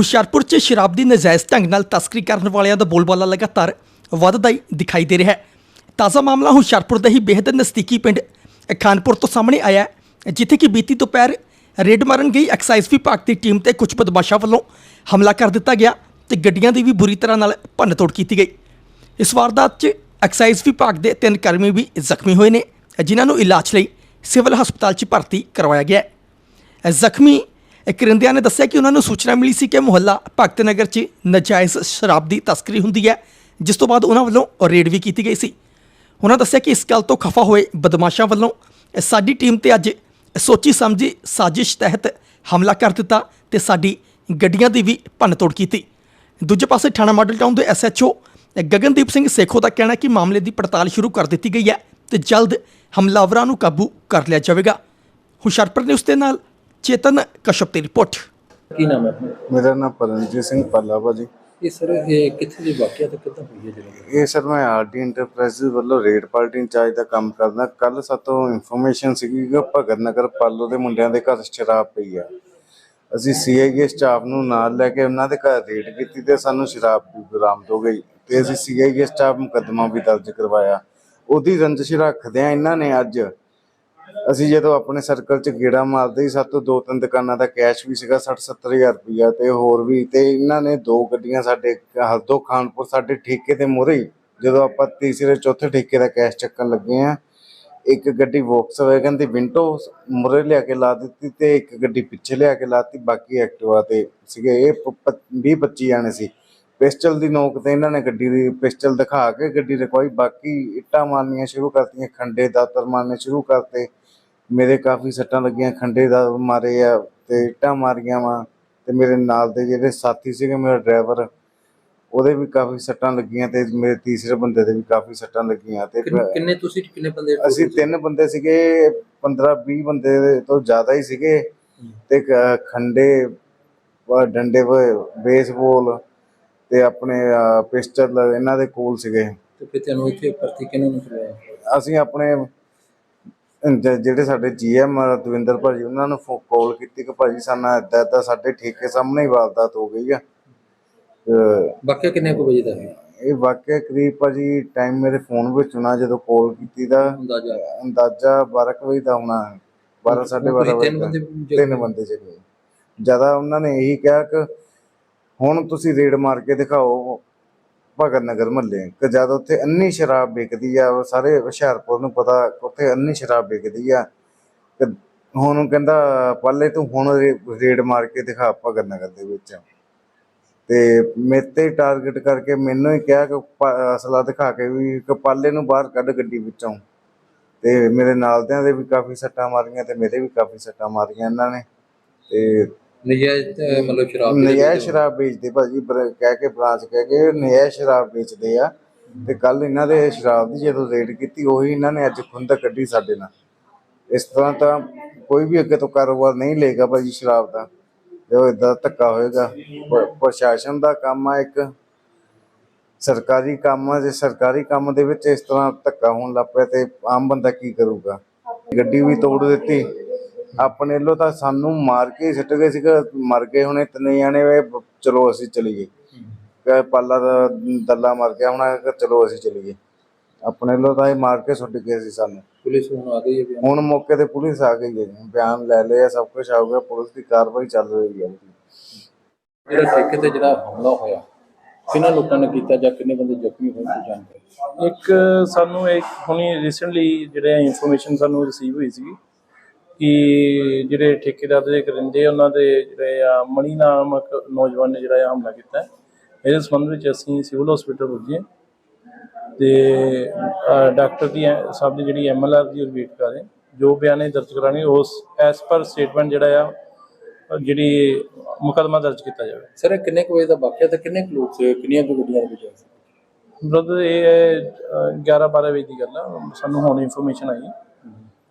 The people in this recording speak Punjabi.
ਹੁਸ਼ਿਆਰਪੁਰ 'ਚ ਸ਼ਰਾਬ ਦੀ ਨਜਾਇਜ਼ ਢੰਗ ਨਾਲ ਤਸਕਰੀ ਕਰਨ ਵਾਲਿਆਂ ਦਾ ਬੋਲਬਾਲਾ ਲਗਾਤਾਰ ਵੱਧਦਾ ਹੀ ਦਿਖਾਈ ਦੇ ਰਿਹਾ ਹੈ। ਤਾਜ਼ਾ ਮਾਮਲਾ ਹੁਸ਼ਿਆਰਪੁਰ ਦਾ ਹੀ ਬੇਹੱਦ ਨਜ਼ਦੀਕੀ ਪਿੰਡ ਖਾਨਪੁਰ ਤੋਂ ਸਾਹਮਣੇ ਆਇਆ ਹੈ, ਜਿੱਥੇ ਕਿ ਬੀਤੀ ਦੁਪਹਿਰ ਰੇਡ ਮਾਰਨ ਗਈ ਐਕਸਾਈਜ਼ ਵਿਭਾਗ ਦੀ ਟੀਮ ਤੇ ਕੁਝ ਬਦਮਾਸ਼ਾਂ ਵੱਲੋਂ ਹਮਲਾ ਕਰ ਦਿੱਤਾ ਗਿਆ ਤੇ ਗੱਡੀਆਂ ਦੀ ਵੀ ਬੁਰੀ ਤਰ੍ਹਾਂ ਨਾਲ ਭੰਨਤੋੜ ਕੀਤੀ ਗਈ। ਇਸ ਵਾਰਦਾਤ 'ਚ ਐਕਸਾਈਜ਼ ਵਿਭਾਗ ਦੇ ਤਿੰਨ ਕਰਮੀ ਵੀ ਜ਼ਖਮੀ ਹੋਏ ਨੇ, ਜਿਨ੍ਹਾਂ ਨੂੰ ਇਲਾਜ ਲਈ ਸਿਵਲ ਹਸਪਤਾਲ 'ਚ ਭਰਤੀ ਕਰਵਾਇਆ ਗਿਆ ਹੈ। ਜ਼ਖਮੀ ਇਹ ਕਰਿੰਦਿਆਂ ਨੇ ਦੱਸਿਆ ਕਿ ਉਹਨਾਂ ਨੂੰ ਸੂਚਨਾ ਮਿਲੀ ਸੀ ਕਿ ਮੁਹੱਲਾ ਭਗਤ ਨਗਰ 'ਚ ਨਜਾਇਜ਼ ਸ਼ਰਾਬ ਦੀ ਤਸਕਰੀ ਹੁੰਦੀ ਹੈ, ਜਿਸ ਤੋਂ ਬਾਅਦ ਉਹਨਾਂ ਵੱਲੋਂ ਰੇਡ ਵੀ ਕੀਤੀ ਗਈ ਸੀ। ਉਹਨਾਂ ਦੱਸਿਆ ਕਿ ਇਸ ਗੱਲ ਤੋਂ ਖਫਾ ਹੋਏ ਬਦਮਾਸ਼ਾਂ ਵੱਲੋਂ ਸਾਡੀ ਟੀਮ ਤੇ ਅੱਜ ਸੋਚੀ ਸਮਝੀ ਸਾਜ਼ਿਸ਼ ਤਹਿਤ ਹਮਲਾ ਕਰ ਦਿੱਤਾ ਤੇ ਸਾਡੀ ਗੱਡੀਆਂ ਦੀ ਵੀ ਭੰਨਤੋੜ ਕੀਤੀ। ਦੂਜੇ ਪਾਸੇ ਥਾਣਾ ਮਾਡਲ ਟਾਊਨ ਦੇ ਐਸਐਚਓ ਗਗਨਦੀਪ ਸਿੰਘ ਸੇਖੋ ਦਾ ਕਹਿਣਾ ਕਿ ਮਾਮਲੇ ਦੀ ਪੜਤਾਲ ਸ਼ੁਰੂ ਕਰ ਦਿੱਤੀ ਗਈ ਹੈ ਤੇ ਜਲਦ ਹਮਲਾਵਰਾਂ ਨੂੰ ਕਾਬੂ ਕਰ ਲਿਆ ਜਾਵੇਗਾ। ਹੁਸ਼ਿਆਰਪੁਰ ਨੇ ਉਸ ਦੇ ਨਾਲ ਚੇਤਨ ਕਸ਼ਪ ਦੀ ਰਿਪੋਰਟ। ਕੀ ਨਾਮ ਹੈ ਆਪਣਾ? ਮੇਰਾ ਨਾਮ ਪਰਮਜੀਤ ਸਿੰਘ ਪਾਲਾ ਭਾਜੀ ਇਹ ਸਰ ਇਹ ਕਿੱਥੇ ਦੀ ਵਾਕਿਆ ਤੇ ਕਿੱਦਾਂ ਹੋਈ ਹੈ ਜਿਹੜੀ ਇਹ ਸਰ ਮੈਂ ਆਰਟੀ ਇੰਟਰਪ੍ਰਾਈਜ਼ਸ ਵੱਲੋਂ ਰੇਡ ਪਾਰਟੀ ਇੰਚਾਰਜ ਦਾ ਕੰਮ ਕਰਦਾ। ਕੱਲ ਸਾਤੋਂ ਇਨਫੋਰਮੇਸ਼ਨ ਸੀਗੀ ਕਿ ਭਗਤ ਨਗਰ ਪਾਲੋ ਦੇ ਮੁੰਡਿਆਂ ਦੇ ਘਰ ਸ਼ਰਾਬ ਪਈ ਆ। ਅਸੀਂ ਸੀਆਈਏ ਸਟਾਫ ਨੂੰ ਨਾਲ ਲੈ ਕੇ ਉਹਨਾਂ ਦੇ ਘਰ ਰੇਡ ਕੀਤੀ ਤੇ ਸਾਨੂੰ ਸ਼ਰਾਬ ਵੀ ਬਰਾਮਦ ਹੋ ਗਈ ਤੇ ਅਸੀਂ ਸੀਆਈਏ ਸਟਾਫ ਮੁਕੱਦਮਾ ਵੀ ਦਰਜ ਕਰਵਾਇਆ। ਉਹਦੀ ਰੰਜਿਸ਼ ਰੱਖਦੇ ਆ ਇਹਨਾਂ ਨੇ ਅੱਜ ਅਸੀਂ ਜਦੋਂ ਆਪਣੇ ਸਰਕਲ 'ਚ ਗੇੜਾ ਮਾਰਦੇ ਸੀ ਸਾਤੋਂ ਦੋ ਤਿੰਨ ਦੁਕਾਨਾਂ ਦਾ ਕੈਸ਼ ਵੀ ਸੀਗਾ 60 70000 ਰੁਪਇਆ ਤੇ ਹੋਰ ਵੀ ਤੇ ਇਹਨਾਂ ਨੇ ਦੋ ਗੱਡੀਆਂ ਸਾਡੇ, ਹਲਦੋ ਖਾਨਪੁਰ ਸਾਡੇ ਠੇਕੇ ਤੇ ਮੁਹਰੇ ਜਦੋਂ ਆਪਾਂ ਤੀਸਰੇ ਚੌਥੇ ਠੇਕੇ ਦਾ ਕੈਸ਼ ਚੱਕਣ ਲੱਗੇ ਆ ਇੱਕ ਗੱਡੀ ਵੋਕਸਵੈਗਨ ਦੀ ਵਿੰਟੋ ਮੁਹਰੇ ਲਿਆ ਕੇ ਲਾ ਦਿੱਤੀ ਤੇ ਇੱਕ ਗੱਡੀ ਪਿੱਛੇ ਲਿਆ ਕੇ ਲਾਤੀ, ਬਾਕੀ ਐਕਟਿਵਾ ਤੇ ਸੀਗੇ, ਇਹ 20 25 ਜਾਣੇ ਸੀ। ਪਿਸਟਲ ਦੀ ਨੋਕ ਤੇ ਇਹਨਾਂ ਨੇ ਗੱਡੀ ਦੀ ਪਿਸਟਲ ਦਿਖਾ ਕੇ ਗੱਡੀ ਰਕਵਾਈ ਬਾਕੀ ਇੱਟਾਂ ਮਾਰਨੀਆਂ ਸ਼ੁਰੂ ਕਰਤੀਆਂ, ਖੰਡੇ ਦਾਤਰ ਮਾਰਨੇ ਸ਼ੁਰੂ ਕਰਤੇ। ਮੇਰੇ ਕਾਫੀ ਸੱਟਾਂ ਲੱਗੀਆਂ ਖੰਡੇ ਦਾ ਮਾਰੇ ਆ ਤੇ ਇੱਟਾਂ ਮਾਰੀਆਂ ਵਾ ਤੇ ਮੇਰੇ ਨਾਲ ਦੇ ਜਿਹੜੇ ਸਾਥੀ ਸੀਗੇ ਮੇਰਾ ਡਰਾਈਵਰ ਉਹਦੇ ਵੀ ਕਾਫੀ ਸੱਟਾਂ ਲੱਗੀਆਂ ਤੇ ਮੇਰੇ ਤੀਸਰੇ ਬੰਦੇ ਦੇ ਵੀ ਕਾਫੀ ਸੱਟਾਂ ਲੱਗੀਆਂ ਤੇ ਕਿੰਨੇ ਕਿੰਨੇ ਤੁਸੀਂ ਕਿੰਨੇ ਬੰਦੇ ਅਸੀਂ ਤਿੰਨ ਬੰਦੇ ਸੀਗੇ 15 20 ਬੰਦੇ ਤੋਂ ਜ਼ਿਆਦਾ ਹੀ ਸੀਗੇ ਤੇ ਖੰਡੇ ਡੰਡੇ ਬੇਸਬਾਲ ਤੇ ਆਪਣੇ ਪਿਸਟਲ ਇਹਨਾਂ ਦੇ ਕੋਲ ਸੀਗੇ। ਤੇ ਫਿਰ ਤੈਨੂੰ ਇੱਥੇ ਭਰਤੀ ਕਿਹਨਾਂ ਨੂੰ ਕਰਵਾਇਆ? ਅਸੀਂ ਆਪਣੇ ਜ- ਜਿਹੜੇ ਸਾਡੇ ਜੀਐਮ ਦਵਿੰਦਰ ਭਾਜੀ ਉਹਨਾਂ ਨੂੰ ਕਾਲ ਕੀਤੀ ਕਿ ਭਾਜੀ ਸਾਨਾ ਏਦਾਂ ਏਦਾਂ ਸਾਡੇ ਠੇਕੇ ਸਾਹਮਣੇ ਹੀ ਵਾਰਦਾਤ ਹੋ ਗਈ ਆ। ਤੇ ਵਾਕਿਆ ਕਿੰਨੇ ਕੁ ਵਜੇ ਦਾ ਹੈ? ਇਹ ਵਾਕਿਆ ਕਰੀਬ ਭਾਜੀ ਟਾਈਮ ਮੇਰੇ ਫੋਨ ਵਿੱਚ ਹੋਣਾ ਜਦੋਂ ਕਾਲ ਕੀਤੀ ਦਾ। ਅੰਦਾਜ਼ਾ। ਅੰਦਾਜ਼ਾ 12 ਕੁ ਵਜੇ ਦਾ ਹੋਣਾ। 12 12:30 ਤੁਸੀਂ ਵਜੇ ਤਿੰਨ ਦਾ। ਬੰਦੇ ਤਿੰਨ ਬੰਦੇ ਸੀਗੇ ਜ਼ਿਆਦਾ ਉਹਨਾਂ ਨੇ ਇਹੀ ਕਿਹਾ ਕਿ ਹੁਣ ਤੁਸੀਂ ਰੇਡ ਮਾਰ ਕੇ ਦਿਖਾਓ। ਭਗਤ ਨਗਰ ਮਹੱਲੇ ਕਿ ਜਦ ਉੱਥੇ ਅੰਨੀ ਸ਼ਰਾਬ ਵਿਕਦੀ ਆ ਸਾਰੇ ਹੁਸ਼ਿਆਰਪੁਰ ਨੂੰ ਪਤਾ ਉੱਥੇ ਅੰਨੀ ਸ਼ਰਾਬ ਵਿਕਦੀ ਆ। ਤੇ ਹੁਣ ਕਹਿੰਦਾ, ਪੱਲੇ ਤੂੰ ਹੁਣ ਰੇਡ ਮਾਰ ਕੇ ਦਿਖਾ ਭਗਤ ਨਗਰ ਦੇ ਵਿੱਚ। ਤੇ ਮੇਰੇ ਤੇ ਟਾਰਗੇਟ ਕਰਕੇ ਮੈਨੂੰ ਹੀ ਕਿਹਾ ਕਿ ਅਸਲਾ ਦਿਖਾ ਕੇ ਵੀ ਕਿ ਪਾਲੇ ਨੂੰ ਬਾਹਰ ਕੱਢ ਗੱਡੀ ਵਿੱਚੋਂ। ਤੇ ਮੇਰੇ ਨਾਲਦਿਆਂ ਦੇ ਵੀ ਕਾਫੀ ਸੱਟਾਂ ਮਾਰੀਆਂ ਤੇ ਮੇਰੇ ਵੀ ਕਾਫੀ ਸੱਟਾਂ ਮਾਰੀਆਂ ਇਹਨਾਂ ਨੇ। ਤੇ ਨਜਾਇਜ਼ ਮਤਲਬ ਸ਼ਰਾਬ ਦੇ ਨਜਾਇਜ਼ ਵਿੱਚ ਸ਼ਰਾਬ ਵੇਚਦੇ ਭਾਜੀ ਬਰ- ਕਹਿ ਕੇ ਬ੍ਰਾਂਚ ਕਹਿ ਕੇ ਨਜਾਇਜ਼ ਸ਼ਰਾਬ ਵੇਚਦੇ ਆ। ਤੇ ਕੱਲ ਇਹਨਾਂ ਦੇ ਸ਼ਰਾਬ ਦੀ ਜਦੋਂ ਰੇਡ ਕੀਤੀ ਉਹੀ ਇਹਨਾਂ ਨੇ ਅੱਜ ਖੁੰਦਕ ਕੱਢੀ ਸਾਡੇ ਨਾਲ। ਇਸ ਤਰ੍ਹਾਂ ਤਾਂ ਕੋਈ ਵੀ ਅੱਗੇ ਤੋਂ ਕਾਰੋਬਾਰ ਨਹੀਂ ਲਏਗਾ ਭਾਜੀ ਸ਼ਰਾਬ ਦਾ। ਜੋ ਇਦਾਂ ਧੱਕਾ ਹੋਏਗਾ। ਪ- ਪ੍ਰਸ਼ਾਸਨ ਦਾ ਕੰਮ ਆ ਇੱਕ। ਸਰਕਾਰੀ ਕੰਮ ਆ ਜੇ ਸਰਕਾਰੀ ਕੰਮ ਦੇ ਵਿੱਚ ਇਸ ਤਰ੍ਹਾਂ ਧੱਕਾ ਹੋਣ ਲੱਗ ਪਿਆ ਤੇ ਆਮ ਬੰਦਾ ਕੀ ਕਰੂਗਾ? ਗੱਡੀ ਵੀ ਤੋੜ ਦਿੱਤੀ। ਆਪਣੇ ਵੱਲੋਂ ਤਾਂ ਸਾਨੂੰ ਮਾਰ ਕੇ ਸਿੱਟ ਗਏ ਸੀਗਾ ਮਰ ਗਏ ਹੁਣੇ ਤਿੰਨੇ ਜਾਣੇ ਵੇ ਚਲੋ ਅਸੀਂ ਚਲੀਏ ਕਿ ਪਾਲਾ ਦਾ ਦੱਲਾ ਮਰ ਗਿਆ ਹੁਣ ਚਲੋ ਅਸੀਂ ਚਲੀਏ ਆਪਣੇ ਵੱਲੋਂ ਤਾਂ ਇਹ ਮਾਰ ਕੇ ਸੁੱਟ ਗਏ ਸੀ ਸਾਨੂੰ। ਪੁਲਿਸ ਹੁਣ ਆ ਗਈ ਹੈ ਬਿਆਨ। ਹੁਣ ਮੌਕੇ ਤੇ ਪੁਲਿਸ ਆ ਗਈ ਹੈ ਜੀ। ਬਿਆਨ ਲੈ ਲਿਆ ਸਭ ਕੁਝ ਆ ਗਿਆ ਪੁਲਿਸ ਦੀ ਕਾਰਵਾਈ ਚੱਲ ਰਹੀ ਹੈ ਜਿਹੜਾ ਠੇਕੇ ਤੇ ਜਿਹੜਾ ਹਮਲਾ ਹੋਇਆ ਕਿੰਨਾ ਲੋਕਾਂ ਨੇ ਕੀਤਾ ਜਾਂ ਕਿੰਨੇ ਬੰਦੇ ਜ਼ਖਮੀ ਹੋਏ ਕੋਈ ਜਾਣਕਾਰੀ? ਇੱਕ ਸਾਨੂੰ ਇੱਕ ਹੁਣੀ ਰੀਸੈਂਟਲੀ ਜਿਹੜੇ ਇਨਫੋਰਮੇਸ਼ਨ ਸਾਨੂੰ ਰਿਸੀਵ ਹੋਈ ਸੀ ਕਿ ਜਿਹੜੇ ਠੇਕੇਦਾਰ ਦੇ ਕਰਿੰਦੇ ਉਹਨਾਂ ਦੇ ਜਿਹੜੇ ਆ ਮਣੀ ਨਾਮਕ ਨੌਜਵਾਨ ਨੇ ਜਿਹੜਾ ਇਹ ਹਮਲਾ ਕੀਤਾ। ਇਹਦੇ ਸੰਬੰਧ ਵਿੱਚ ਅਸੀਂ ਸਿਵਲ ਹਸਪੀਟਲ ਪੁੱਜੇ ਤੇ ਡਾਕਟਰ ਦੀ ਸਾਹਿਬ ਦੀ ਜਿਹੜੀ ਐਮਐਲਆਰ ਦੀ ਉਹ ਵੇਟ ਕਰ ਰਹੇ ਜੋ ਬਿਆਨੇ ਦਰਜ ਕਰਾਣੀ ਉਸ ਐਸ ਪਰ ਸਟੇਟਮੈਂਟ ਜਿਹੜਾ ਆ ਜਿਹੜੀ ਮੁਕੱਦਮਾ ਦਰਜ ਕੀਤਾ ਜਾਵੇ। ਸਰ ਇਹ ਕਿੰਨੇ ਕੁ ਵਜੇ ਦਾ ਵਾਕਿਆ ਤੇ ਕਿੰਨੇ ਕੁ ਲੋਕ ਸੀ ਕਿੰਨੀਆਂ ਕੁ ਗੱਡੀਆਂ ਦੇ ਵਿੱਚ ਸੀ? ਬ੍ਰਦਰ ਇਹ 11 12 ਵਜੇ ਦੀ ਗੱਲ ਆ ਸਾਨੂੰ ਹੁਣ ਇਨਫੋਰਮੇਸ਼ਨ ਆਈ।